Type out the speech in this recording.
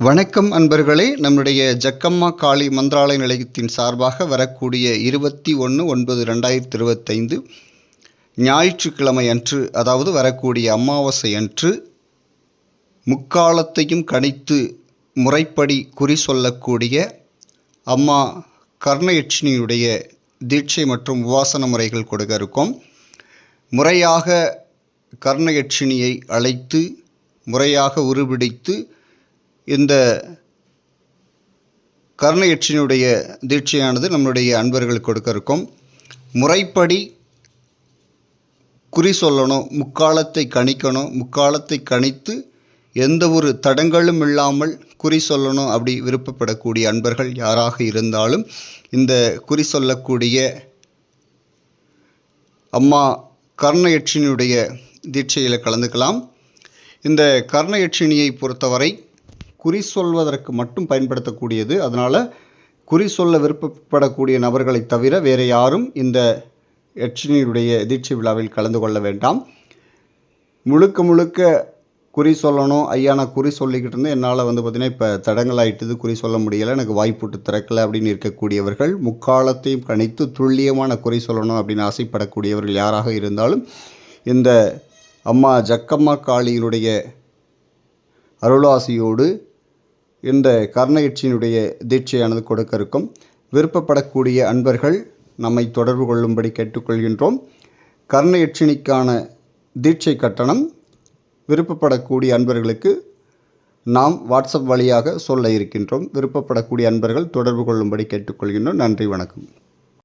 வணக்கம் அன்பர்களே. நம்முடைய ஜக்கம்மா காளி மந்திராலய நிலையத்தின் சார்பாக வரக்கூடிய இருபத்தி ஒன்று ஒன்பது ரெண்டாயிரத்தி இருபத்தைந்து ஞாயிற்றுக்கிழமை அன்று அதாவது வரக்கூடிய அமாவாசை அன்று முக்காலத்தையும் கணித்து முறைப்படி குறி சொல்லக்கூடிய அம்மா கர்ணயட்சினியுடைய தீட்சை மற்றும் உபாசன முறைகள் கொடுக்க இருக்கும். முறையாக கர்ணயட்சினியை அழைத்து முறையாக உருபிடித்து இந்த கர்ணயட்சியினுடைய தீட்சையானது நம்மளுடைய அன்பர்களுக்கு கொடுக்க இருக்கும். முறைப்படி குறி சொல்லணும் முக்காலத்தை கணிக்கணும் முக்காலத்தை கணித்து எந்த ஒரு தடங்களும் இல்லாமல் குறி சொல்லணும் அப்படி விருப்பப்படக்கூடிய அன்பர்கள் யாராக இருந்தாலும் இந்த குறி சொல்லக்கூடிய அம்மா கர்ணயட்சினியுடைய தீட்சையில் கலந்துக்கலாம். இந்த கர்ணயட்சினியை பொறுத்தவரை குறி சொல்வதற்கு மட்டும் பயன்படுத்தக்கூடியது. அதனால் குறி சொல்ல விருப்பப்படக்கூடிய நபர்களை தவிர வேறு யாரும் இந்த யட்சினியுடைய தீட்சை விழாவில் கலந்து கொள்ள வேண்டாம். முழுக்க முழுக்க குறி சொல்லணும். ஐயா நான் குறி சொல்லிக்கிட்டு இருந்தேன். என்னால் வந்து பார்த்திங்கன்னா இப்போ தடங்கலாயிட்டது குறி சொல்ல முடியலை. எனக்கு வாய்ப்புட்டு திறக்கலை அப்படின்னு இருக்கக்கூடியவர்கள் முக்காலத்தையும் கணித்து துல்லியமான குறி சொல்லணும் அப்படின்னு ஆசைப்படக்கூடியவர்கள் யாராக இருந்தாலும் இந்த அம்மா ஜக்கம்மா காளியினுடைய அருளாசியோடு இந்த கர்ணயட்சியினுடைய தீட்சையானது கொடுக்க இருக்கும் விருப்பப்படக்கூடிய அன்பர்கள் நம்மை தொடர்பு கொள்ளும்படி கேட்டுக்கொள்கின்றோம். கர்ணயட்சினிக்கான தீட்சை கட்டணம் விருப்பப்படக்கூடிய அன்பர்களுக்கு நாம் வாட்ஸ்அப் வழியாக சொல்ல இருக்கின்றோம். விருப்பப்படக்கூடிய அன்பர்கள் தொடர்பு கொள்ளும்படி கேட்டுக்கொள்கின்றோம். நன்றி வணக்கம்.